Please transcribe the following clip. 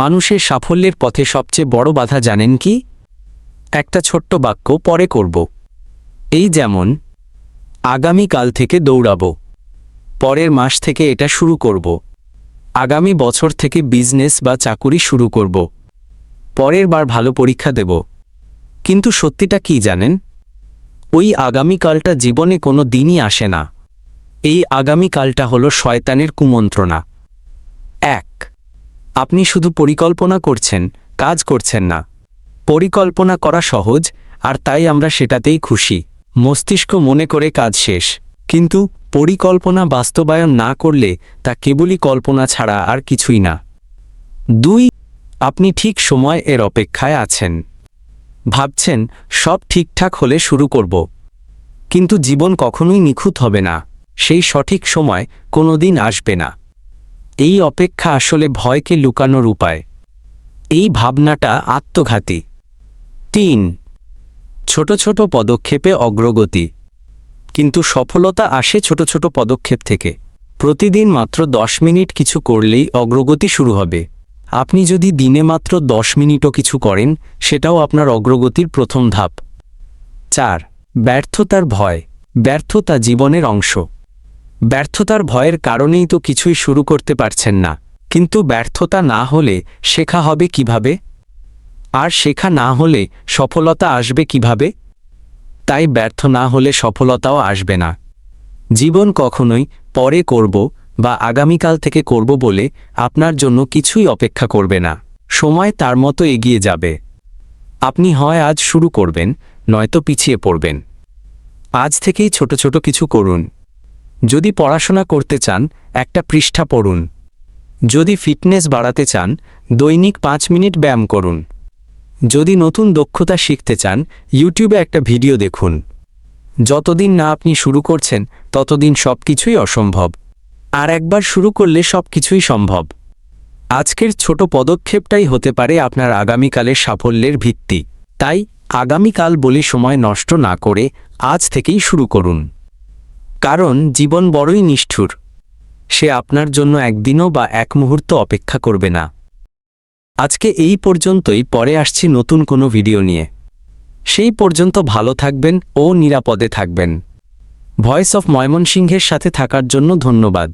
মানুষের সাফল্যের পথে সবচেয়ে বড় বাধা জানেন কি? একটা ছোট্ট বাক্য পরে করব। এই যেমন আগামীকাল থেকে দৌড়াবো। পরের মাস থেকে এটা শুরু করব। আগামী বছর থেকে বিজনেস বা চাকুরি শুরু করব। পরের বার ভালো পরীক্ষা দেব। কিন্তু সত্যিটা কি জানেন? ওই আগামীকালটা জীবনে কোনো দিনই আসে না। এই আগামীকালটা হলো শয়তানের কুমন্ত্রণা। আপনি শুধু পরিকল্পনা করছেন, কাজ করছেন না। পরিকল্পনা করা সহজ, আর তাই আমরা সেটাতেই খুশি। মস্তিষ্ক মনে করে কাজ শেষ। কিন্তু পরিকল্পনা বাস্তবায়ন না করলে তা কেবলই কল্পনা ছাড়া আর কিছুই না। দুই, আপনি ঠিক সময় এর অপেক্ষায় আছেন। ভাবছেন, সব ঠিকঠাক হলে শুরু করব। কিন্তু জীবন কখনোই নিখুঁত হবে না। সেই সঠিক সময় কোনোদিন আসবে না। এই অপেক্ষা আসলে ভয়কে লুকানোর উপায়। এই ভাবনাটা আত্মঘাতী। তিন, ছোট ছোট পদক্ষেপে অগ্রগতি। কিন্তু সফলতা আসে ছোট ছোট পদক্ষেপ থেকে। প্রতিদিন মাত্র দশ মিনিট কিছু করলেই অগ্রগতি শুরু হবে। আপনি যদি দিনে মাত্র দশ মিনিটও কিছু করেন, সেটাও আপনার অগ্রগতির প্রথম ধাপ। চার, ব্যর্থতার ভয়। ব্যর্থতা জীবনের অংশ। ব্যর্থতার ভয়ের কারণেই তো কিছুই শুরু করতে পারছেন না। কিন্তু ব্যর্থতা না হলে শেখা হবে কীভাবে? আর শেখা না হলে সফলতা আসবে কীভাবে? তাই ব্যর্থ না হলে সফলতাও আসবে না। জীবন কখনোই পরে করব বা আগামীকাল থেকে করব বলে আপনার জন্য কিছুই অপেক্ষা করবে না। সময় তার মতো এগিয়ে যাবে। আপনি হয় আজ শুরু করবেন, নয়তো পিছিয়ে পড়বেন। আজ থেকেই ছোট ছোট কিছু করুন। যদি পড়াশোনা করতে চান, একটা পৃষ্ঠা পড়ুন। যদি ফিটনেস বাড়াতে চান, দৈনিক পাঁচ মিনিট ব্যায়াম করুন। যদি নতুন দক্ষতা শিখতে চান, ইউটিউবে একটা ভিডিও দেখুন। যতদিন না আপনি শুরু করছেন, ততদিন সব কিছুই অসম্ভব। আর একবার শুরু করলে সব কিছুই সম্ভব। আজকের ছোট পদক্ষেপটাই হতে পারে আপনার আগামীকালের সাফল্যের ভিত্তি। তাই আগামীকাল বলে সময় নষ্ট না করে আজ থেকেই শুরু করুন। কারণ জীবন বড়ই নিষ্ঠুর। সে আপনার জন্য একদিনও বা এক মুহূর্ত অপেক্ষা করবে না। আজকে এই পর্যন্তই, পরে আসছি নতুন কোনো ভিডিও নিয়ে। সেই পর্যন্ত ভালো থাকবেন ও নিরাপদে থাকবেন। ভয়েস অফ ময়মনসিংহের সাথে থাকার জন্য ধন্যবাদ।